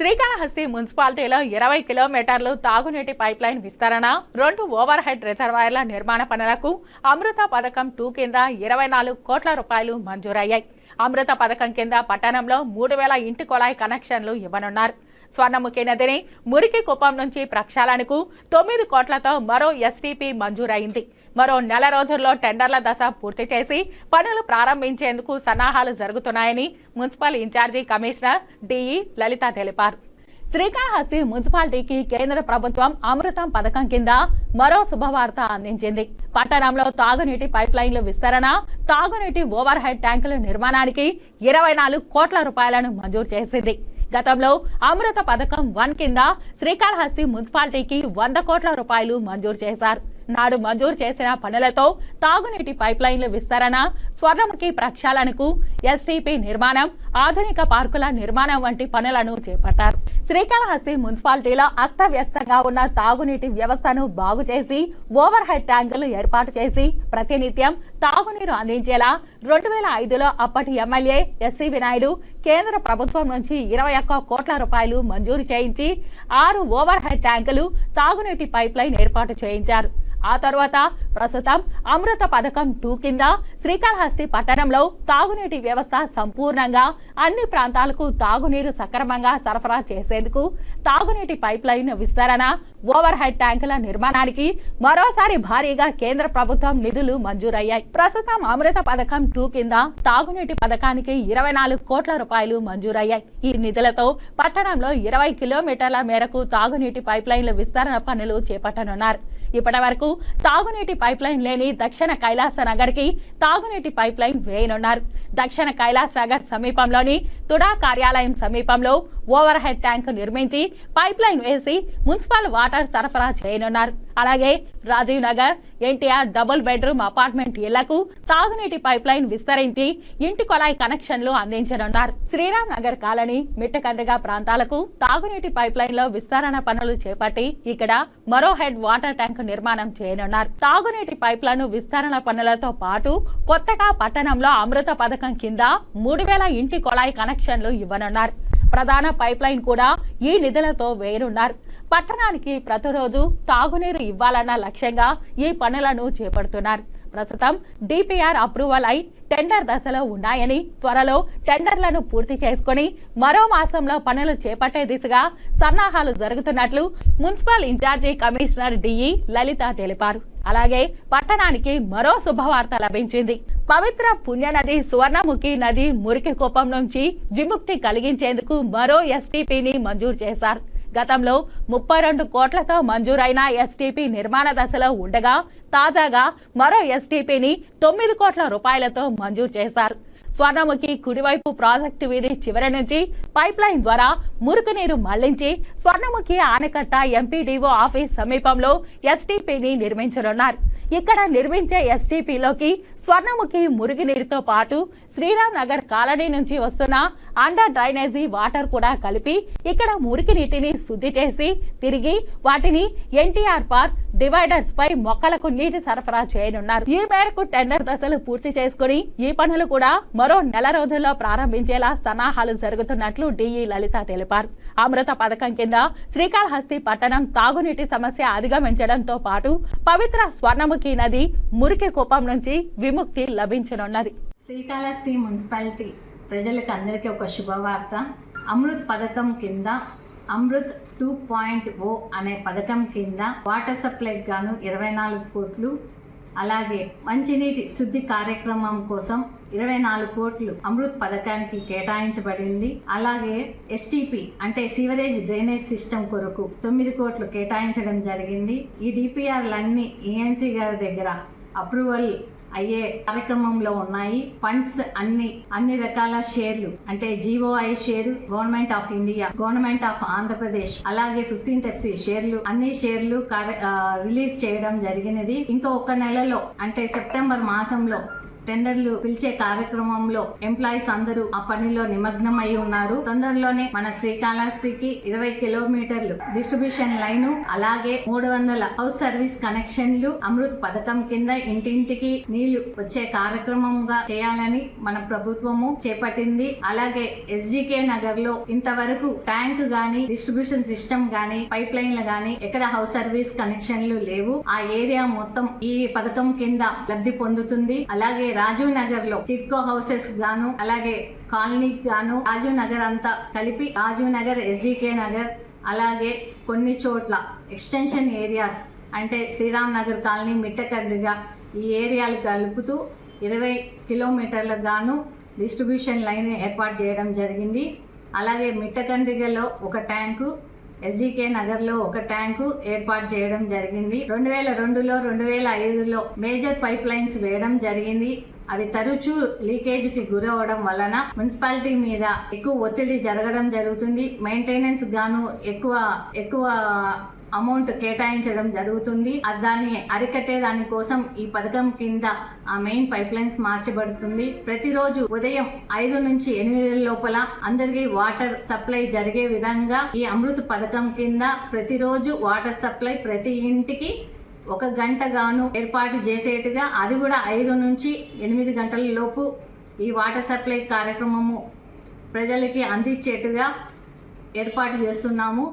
శ్రీకాళహస్తి మున్సిపాలిటీలో ఇరవై కిలోమీటర్లు తాగునీటి పైప్ లైన్ విస్తరణ రెండు ఓవర్ హెడ్ రిజర్వాయర్ల నిర్మాణ పనులకు అమృత పథకం టూ కింద ఇరవై నాలుగు కోట్ల రూపాయలు మంజూరయ్యాయి. అమృత పథకం కింద పట్టణంలో మూడు వేల ఇంటి కొళాయి కనెక్షన్లు ఇవ్వనున్నారు. స్వర్ణముఖి నదిని మురికి కుప్పం నుంచి ప్రక్షాళనకు తొమ్మిది కోట్లతో మరో ఎస్టీపీ మంజూరైంది. మరో నెల రోజుల్లో టెండర్ల దశ పూర్తి చేసి పనులు ప్రారంభించేందుకు సన్నాహాలు జరుగుతున్నాయని municipal incharge commissioner DE Lalitha తెలిపారు. శ్రీకాళహస్తి మున్సిపాలిటీకి కేంద్ర ప్రభుత్వం అమృతం పథకం కింద మరో శుభవార్త అందించింది. పట్టణంలో తాగునీటి పైప్ లైన్ల విస్తరణ తాగునీటి ఓవర్ హెడ్ ట్యాంకుల నిర్మాణానికి ఇరవై నాలుగు కోట్ల రూపాయలను మంజూరు చేసింది. గతంలో అమృత పథకం వన్ కింద శ్రీకాళహస్తి మున్సిపాలిటీకి వంద కోట్ల రూపాయలు మంజూరు చేశారు. నాడు మంజూరు చేసిన పనులతో తాగునీటి పైప్లైన్లు విస్తరణ స్వర్ణముఖి ప్రక్షాళనకు ఎస్టీపీ నిర్మాణం ఆధునిక పార్కుల నిర్మాణం వంటి పనులను చేపట్టారు శ్రీకాళహస్తి మున్సిపాలిటీలో అస్తవ్యస్తంగా ఉన్న తాగునీటి వ్యవస్థను బాగు చేసి ఓవర్ హెడ్ ట్యాంకులు ఏర్పాటు చేసి ప్రతినిత్యం తాగునీరు అందించేలా రెండు వేల ఐదులో అప్పటి ఎమ్మెల్యే ఎస్సీ వినాయుడు కేంద్ర ప్రభుత్వం నుంచి ఇరవై ఒక్క కోట్ల రూపాయలు మంజూరు చేయించి ఆరు ఓవర్ హెడ్ ట్యాంకులు తాగునీటి పైప్ లైన్ ఏర్పాటు చేయించారు. ఆ తర్వాత ప్రస్తుతం అమృత పథకం టూ కింద శ్రీకాళహస్తి పట్టణంలో తాగునీటి వ్యవస్థ సంపూర్ణంగా అన్ని ప్రాంతాలకు తాగునీరు సక్రమంగా సరఫరా చేసేందుకు తాగునీటి పైప్ లైన్ విస్తరణ ఓవర్ హెడ్ ట్యాంకుల నిర్మాణానికి మరోసారి భారీగా కేంద్ర ప్రభుత్వం నిధులు మంజూరయ్యాయి. ప్రస్తుతం అమృత పథకం టూ కింద తాగునీటి పథకానికి ఇరవై నాలుగు కోట్ల రూపాయలు మంజూరయ్యాయి. ఈ నిధులతో పట్టణంలో ఇరవై కిలోమీటర్ల మేరకు తాగునీటి పైప్ లైన్ల విస్తరణ పనులు చేపట్టనున్నారు. ఇప్పటి వరకు తాగునీటి పైప్ లైన్ లేని దక్షిణ కైలాస నగర్కి తాగునీటి పైప్ లైన్ వేయనున్నారు. దక్షిణ కైలాస్ నగర్ సమీపంలోని తుడా కార్యాలయం సమీపంలో ఓవర్ హెడ్ ట్యాంక్ నిర్మించి పైప్ లైన్ వేసి మున్సిపల్ వాటర్ సరఫరా చేయనున్నారు. అలాగే Rajiv Nagar NTR double bedroom apartment ఇళ్ళకు తాగునీటి పైప్ లైన్ విస్తరించి ఇంటి కొలాయి కనెక్షన్లు అందించనున్నారు. శ్రీరామ్ నగర్ కాలనీ మిట్టకండగా ప్రాంతాలకు తాగునీటి పైప్ లైన్లో విస్తరణ పనులు చేపట్టి ఇక్కడ మరో హెడ్ వాటర్ ట్యాంక్ నిర్మాణం చేయనున్నారు. తాగునీటి పైప్లను విస్తరణ పనులతో పాటు కొత్తగా పట్టణంలో అమృత పథకం కింద మూడు వేల ఇంటి కొళాయి కనెక్షన్లు ఇవ్వనున్నారు. ప్రధాన పైప్ లైన్ కూడా ఈ నిధులతో వేయనున్నారు. పట్టణానికి ప్రతిరోజు తాగునీరు ఇవ్వాలన్న లక్ష్యంగా ఈ పనులను చేపడుతున్నారు. ప్రస్తుతం డిపిఆర్ అప్రూవల్ అయి టెండర్ దశలో ఉన్నాయని త్వరలో టెండర్లను పూర్తి చేసుకుని మరో మాసంలో పనులు చేపట్టే దిశగా సన్నాహాలు జరుగుతున్నట్లు municipal incharge commissioner DE Lalitha తెలిపారు. అలాగే పట్టణానికి మరో శుభవార్త లభించింది. పవిత్ర పుణ్యనది సువర్ణముఖి నది మురికి కోపం నుంచి విముక్తి కలిగించేందుకు మరో ఎస్టీపీని మంజూరు చేశారు. గతంలో ముప్పై రెండు కోట్లతో మంజూరైన ఎస్టీపీ నిర్మాణ దశలో ఉండగా తాజాగా మరో ఎస్టీపీని తొమ్మిది కోట్ల రూపాయలతో మంజూరు చేశారు. స్వర్ణముఖి కుడివైపు ప్రాజెక్టు వీధి చివరి నుంచి పైప్ లైన్ ద్వారా మురుగునీరు మళ్ళించి స్వర్ణముఖి ఆనకట్ట ఎంపీడీఓ ఆఫీస్ సమీపంలో ఎస్టీపీని నిర్మించనున్నారు. ఇక్కడ నిర్మించే ఎస్టీపీలోకి స్వర్ణముఖి మురుగునీరుతో పాటు శ్రీరామ్ నగర్ కాలనీ నుంచి వస్తున్న అండర్ డ్రైనేజీ వాటర్ కూడా కలిపి ఇక్కడ మురికి నీటిని శుద్ధి చేసి తిరిగి వాటిని ఎన్టీఆర్ పార్క్ డివైడర్స్ పై మొక్కలకు నీటి సరఫరా చేయనున్నారు. ఈ మేరకు టెండర్ దశలు పూర్తి చేసుకుని ఈ పనులు కూడా మరో నెల రోజుల్లో ప్రారంభించేలా సన్నాహాలు జరుగుతున్నట్లు డిఈ లలిత తెలిపారు. అమృత పథకం కింద శ్రీకాళహస్తి పట్టణం తాగునీటి సమస్య అధిగమించడంతో పాటు పవిత్ర స్వర్ణముఖి నది మురికి కుప్పం నుంచి విముక్తి లభించనున్నది. శ్రీకాళహస్తి మున్సిపాలిటీ ప్రజలకు అందరికీ ఒక శుభవార్త. అమృత్ పథకం కింద అమృత్ టూ పాయింట్ ఓ అనే పథకం కింద వాటర్ సప్లైకి గాను ఇరవై నాలుగు కోట్లు అలాగే మంచినీటి శుద్ధి కార్యక్రమం కోసం ఇరవై నాలుగు కోట్లు అమృత్ పథకానికి కేటాయించబడింది. అలాగే ఎస్టీపీ అంటే సీవరేజ్ డ్రైనేజ్ సిస్టమ్ కొరకు తొమ్మిది కోట్లు కేటాయించడం జరిగింది. ఈ డిపిఆర్లన్నీ ఈఎన్సీ గారి దగ్గర అప్రూవల్ అయ్యే కార్యక్రమంలో ఉన్నాయి. ఫండ్స్ అన్ని అన్ని రకాల షేర్లు అంటే GOI share government of India government of Andhra Pradesh అలాగే ఫిఫ్టీన్త్ ఎఫ్సి షేర్లు అన్ని షేర్లు కార్య- రిలీజ్ చేయడం జరిగినది. ఇంకా ఒక నెలలో అంటే సెప్టెంబర్ మాసంలో టెండర్లు పిలిచే కార్యక్రమంలో ఎంప్లాయీస్ అందరూ ఆ పనిలో నిమగ్నం అయి ఉన్నారు. తొందరలోనే మన శ్రీకాళహస్తికి ఇరవై కిలోమీటర్లు డిస్ట్రిబ్యూషన్ లైన్ అలాగే మూడు వందల హౌస్ సర్వీస్ కనెక్షన్లు అమృత్ పథకం కింద ఇంటింటికి నీళ్ళు వచ్చే కార్యక్రమంగా చేయాలని మన ప్రభుత్వము చేపట్టింది. అలాగే ఎస్జికే నగర్లో ఇంతవరకు ట్యాంక్ గాని డిస్ట్రిబ్యూషన్ సిస్టమ్ గాని పైప్ లైన్లు గాని ఎక్కడ హౌస్ సర్వీస్ కనెక్షన్లు లేవు. ఆ ఏరియా మొత్తం ఈ పథకం కింద లబ్ధి పొందుతుంది. అలాగే రాజీవ్ నగర్లో టిట్కో హౌసెస్ గాను అలాగే కాలనీ గాను రాజీవ్ నగర్ అంతా కలిపి రాజీవ్ నగర్ ఎస్జికే నగర్ అలాగే కొన్ని చోట్ల ఎక్స్టెన్షన్ ఏరియాస్ అంటే శ్రీరామ్ నగర్ కాలనీ మిట్టకడ్డిగా ఈ ఏరియాలు కలుపుతూ ఇరవై కిలోమీటర్లకు గాను డిస్ట్రిబ్యూషన్ లైన్ ఏర్పాటు చేయడం జరిగింది. అలాగే మిట్టకండ్రిగలో ఒక ట్యాంకు ఎస్డికే నగర్లో ఒక ట్యాంకు ఏర్పాటు చేయడం జరిగింది. రెండు వేల రెండులో రెండు వేల ఐదులో మేజర్ పైప్ లైన్స్ వేయడం జరిగింది. అవి తరచూ లీకేజీకి గురవడం వలన మున్సిపాలిటీ మీద ఎక్కువ ఒత్తిడి జరగడం జరుగుతుంది. మెయింటెనెన్స్ గాను ఎక్కువ ఎక్కువ అమౌంట్ కేటాయించడం జరుగుతుంది. దాన్ని అరికట్టే దాని కోసం ఈ పథకం కింద ఆ మెయిన్ పైప్ లైన్స్ మార్చబడుతుంది. ప్రతిరోజు ఉదయం ఐదు నుంచి ఎనిమిది లోపల అందరికీ వాటర్ సప్లై జరిగే విధంగా ఈ అమృత్ పథకం కింద ప్రతిరోజు వాటర్ సప్లై ప్రతి ఇంటికి ఒక గంట గాను ఏర్పాటు చేసేట్టుగా అది కూడా ఐదు నుంచి ఎనిమిది గంటల లోపు ఈ వాటర్ సప్లై కార్యక్రమము ప్రజలకి అందించేట్టుగా ఏర్పాటు చేస్తున్నాము.